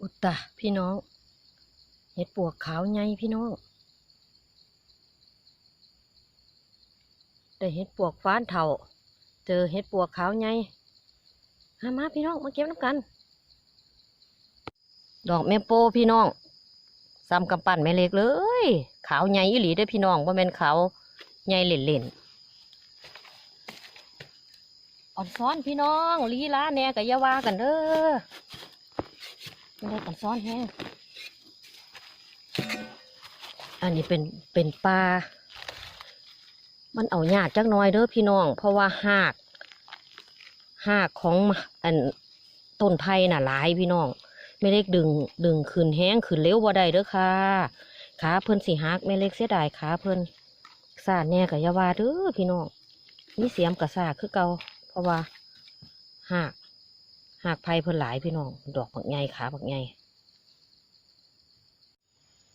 อุตตะพี่น้อง เห็ดปวกขาวใหญ่พี่น้องได้เห็ดปวกฟ้านเถ่าเจอเห็ดปวกขาวใหญ่มามาพี่น้องมาเก็บน้ำกัน ดอกแม่โปพี่น้องซ้ำกำปั้นแม่เล็กเลย ขาวใหญ่อีหลีได้พี่น้องว่าแม่นขาวใหญ่เล่นอ่อนซ้อนพี่น้องลีลาแน่กะอยาว่ากันเด้อ ไม่ได้อ่อนซ้อนแฮงอันนี้เป็นเป็นปลา มันเอาหยาดจักน้อยเด้อพี่น้อง เพราะว่าหากหากของอันต้นไผ่น่ะหลายพี่น้อง ไม่เล็กดึงดึงขึ้นแห้งขึ้นเร็วบ่ได้เด้อค่ะขาเพิ่นสิหักแม่เล็กเสียดายขาเพิ่นสาดแน่กับยาวาเด้อพี่น้องมีเสียมกับสาคือเก่าเพราะว่าหาก หากไผ่เพิ่นหลายพี่น้องดอกบักใหญ่ขาบักใหญ่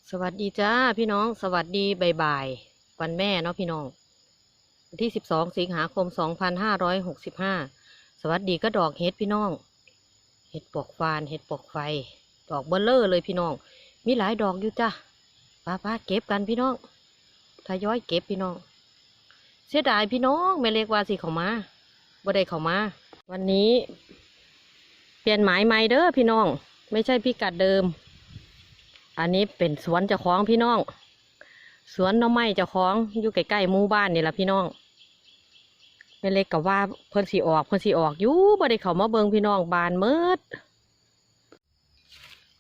สวัสดีจ้าพี่น้อง สวัสดีบ่ายๆวันแม่เนาะพี่น้องวันที่สิบสองสิงหาคมสองพันห้าร้อยหกสิบห้าสวัสดีก็ดอกเฮ็ดพี่น้อง เห็ดปวกฟานเห็ดปวกไฟ ดอกเบลเลอร์เลยพี่น้อง มีหลายดอกอยู่จ้ะป้าป้าเก็บกันพี่น้องทยอยเก็บพี่น้อง เสียดายพี่น้องไม่เรียกว่าสิเขามาบ่ได้เขามา วันนี้ เปลี่ยนหมายใหม่เด้อพี่น้อง ไม่ใช่พิกัดเดิม อันนี้เป็นสวนเจ้าของพี่น้อง สวนน้องไม้เจ้าของอยู่ใกล้ๆหมู่บ้านนี่แหละพี่น้องแม่เล็กกับว่าเพิ่นสีออกเพิ่นสีออกอยู่บ่ได้เขามาเบิงพี่น้องบานเมิด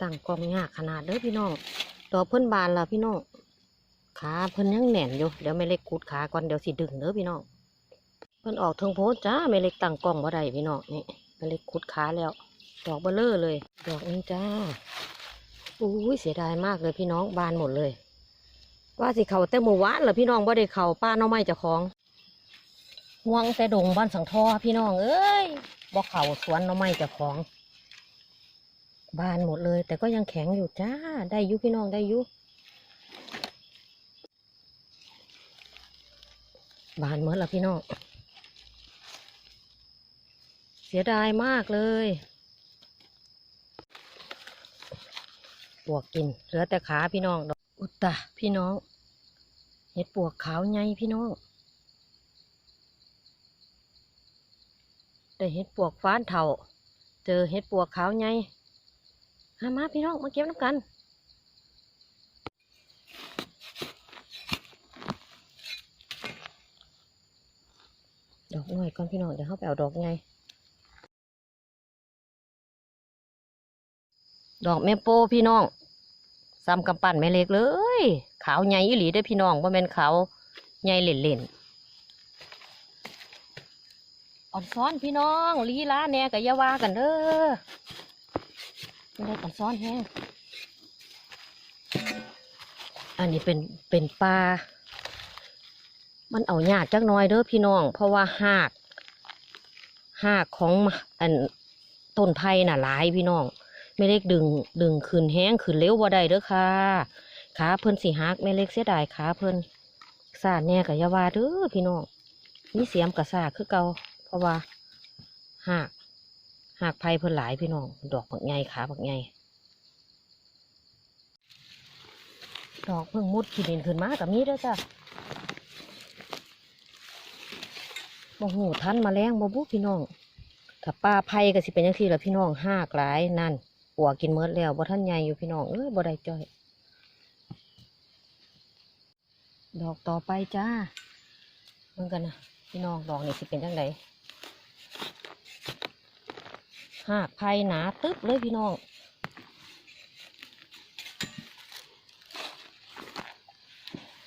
ตั้งกองยากขนาดเด้อพี่น้องต่อเพิ่นบานแล้วพี่น้องขาเพิ่นยังแหน่นอยู่เดี๋ยวแม่เล็กกุดขาก่อนเดี๋ยวสิดึงเด้อพี่น้องเพิ่นออกเทิงโพสจ้าแม่เล็กตั้งกล้องบ่ได้พี่น้องนี่แม่เล็กกุดขาแล้ว ดอกเบลเลอร์เลย ดอกนี้จ้าอุ้ยเสียดายมากเลยพี่น้องบานหมดเลย ว่าสิเขาแต่หมู่วานเหรอพี่น้องบ่ได้เขาป้าน้องไม้เจ้าของห่วงแต่ดงบ้านสังทอพี่น้องเอ้ยบอกเขาสวนน่อไม้เจ้าของ บานหมดเลย แต่ก็ยังแข็งอยู่จ้า ได้ยุพี่น้องได้ยุบานหมดแล้วพี่น้อง เสียดายมากเลย ปวกกิน เหลือแต่ขาพี่น้องดอกอุตตะพี่น้อง เห็ดปวกขาวใหญ่พี่น้องได้เห็ดปวกฟ้านเถ่าเจอเห็ดปวกขาวไงมามาพี่น้องมาเก็บน้ำกันดอกหน่อยก่อนพี่น้องเดี๋ยวเขาไปเอาดอกไง ดอกแม่โปพี่น้องซ้ำกำปั้นแม่เล็กเลย ขาวใหญ่อีหลีได้พี่น้องว่าแม่นขาวใหญ่เล่นๆอ่อนซ้อนพี่น้องลีลาแน่กะอยาว่ากันเด้อไม่ได้อ่อนซ้อนแฮงอันนี้เป็นเป็นปลา มันเอาหยาดจักน้อยเด้อพี่น้อง เพราะว่าหากหากของอันต้นไผ่น่ะหลายพี่น้อง ไม่เล็กดึงดึงขึ้นแห้งขึ้นเร็วบ่ได้เด้อค่ะขาเพิ่นสิหักแม่เล็กเสียดายขาเพิ่นสาดแน่กะอยาวาเด้อพี่น้องมีเสียมกะสาคือเก่าเพราะว่าหากหากไผ่เพิ่นหลายพี่น้องดอกบักใหญ่ขาบักใหญ่ดอกเพิ่งมุดขีดินขึ้นมากับมีเด้อจ้ะบ่หูทันมาแรงบ่บุพี่น้องถ้าป้าไผ่ก็สิเป็นจังซี่ล่ะพี่น้องหากหลายนั่น ปัวกินเมิดแล้วบ่ทันใหญ่อยู่พี่น้องเอ้ยบ่ได้จ้อย ดอกต่อไปจ้าเบิ่งกันนะพี่น้องดอกนี่สิเป็นจังไดหากไผ่หนาตึ๊บเลยพี่น้อง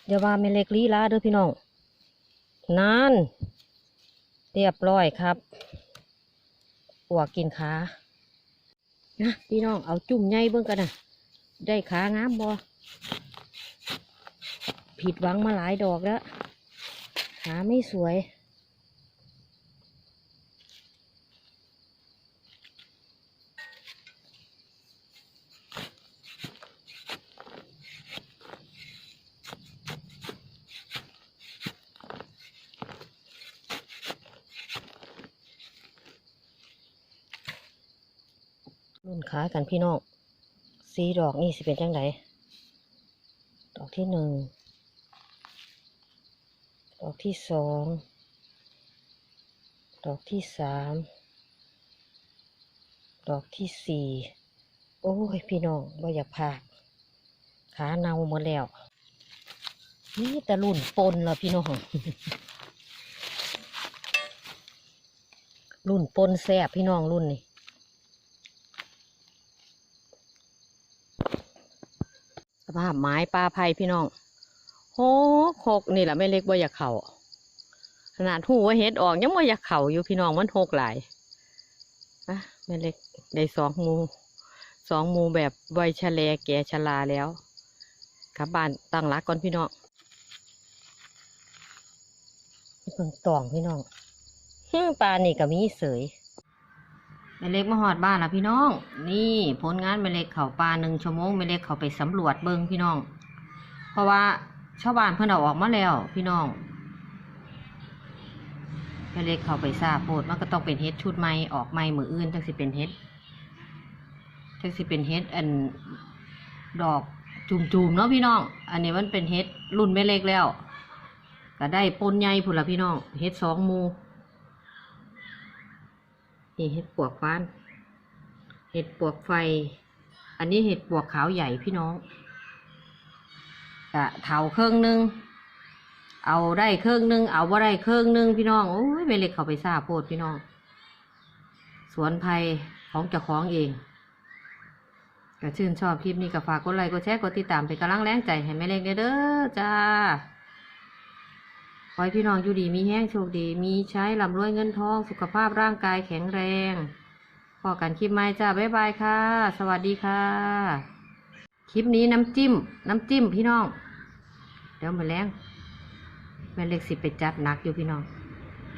เดี๋ยวว่าไม่เล็กลีลาเด้อพี่น้องนั่นเรียบร้อยครับ ปวกกินขา นะพี่น้องเอาจุ่มใหญ่เบิ่งกันนะได้ขางามบอผิดหวังมาหลายดอกแล้วขาไม่สวย รุ่นขากันพี่น้องสีดอกนี่สิเป็นจังไดดอกที่หนึ่งดอกที่สองดอกที่สามดอกที่สี่โอ้ยพี่น้องบ่อยากพากขาเนาหมดแล้วนี่แต่รุ่นปนละพี่น้องรุ่นปนแซ่บพี่น้องรุ่นนี้ สภาพไม้ปลาไผ่พี่น้องโหโคกนี่แหละไม่เล็กบ่อยากเข่าขนาดหูว่าเฮ็ดออกยังบ่อยากเข่าอยู่พี่น้องมันหกหลายอะแม่เล็กได้สองมูสองมูแบบวัยชะแลแก่ชราแล้วกลับบ้านตั้งรักก่อนพี่น้องเพิ่งตองพี่น้องฮึ่มปลานี่ก็มีเสย แม่เล็กมาหอดบ้านแล้วพี่น้อง นี่ผลงานแม่เล็กเขาปลาหนึ่งชั่วโมงแม่เล็กเขาไปสำรวจเบิงพี่น้อง เพราะว่าชาวบ้านเพิ่นเอาออกมาแล้วพี่น้องแม่เล็กเขาไปทราบโพดมันก็ต้องเป็นเฮ็ดชุดใหม่ออกใหม่มืออื่นจังสิเป็นเฮ็ดจังสิเป็นเฮ็ดอันดอกจุ่มๆเนาะพี่น้อง อันนี้มันเป็นเฮ็ดรุ่นแม่เล็กแล้ว ก็ได้ปนใหญ่พุ่นละพี่น้องเฮ็ดสองมู นี่เฮ็ดปวกฟ้าน เห็ดปวกไฟ อันนี้เห็ดปวกขาวใหญ่พี่น้องกะเถาเครื่องหนึง เอาได้เครื่องหนึง เอาว่าได้เครื่องหนึงพี่น้อง โอ้ยไม่เล็กเขาไปทราบโพดพี่น้อง สวนไผ่ของเจ้าของเองก็ชื่นชอบคลิปนี้ก็ฝากกดไลค์กดแชร์กดติดตามเป็นกำลังแรงใจให้แม่เล็กเด้เด้อจ้า ขอให้พี่น้องอยู่ดีมีแห้งโชคดี มีใช้ลำรวยเงินทอง สุขภาพร่างกายแข็งแรงพอกันคลิปใหม่จ้าบ๊ายบายค่ะ สวัสดีค่ะ คลิปนี้น้ำจิ้ม น้ำจิ้มพี่น้อง เดี๋ยวมาแล้งแม่เล็กสิไปจัดหนักอยู่พี่น้อง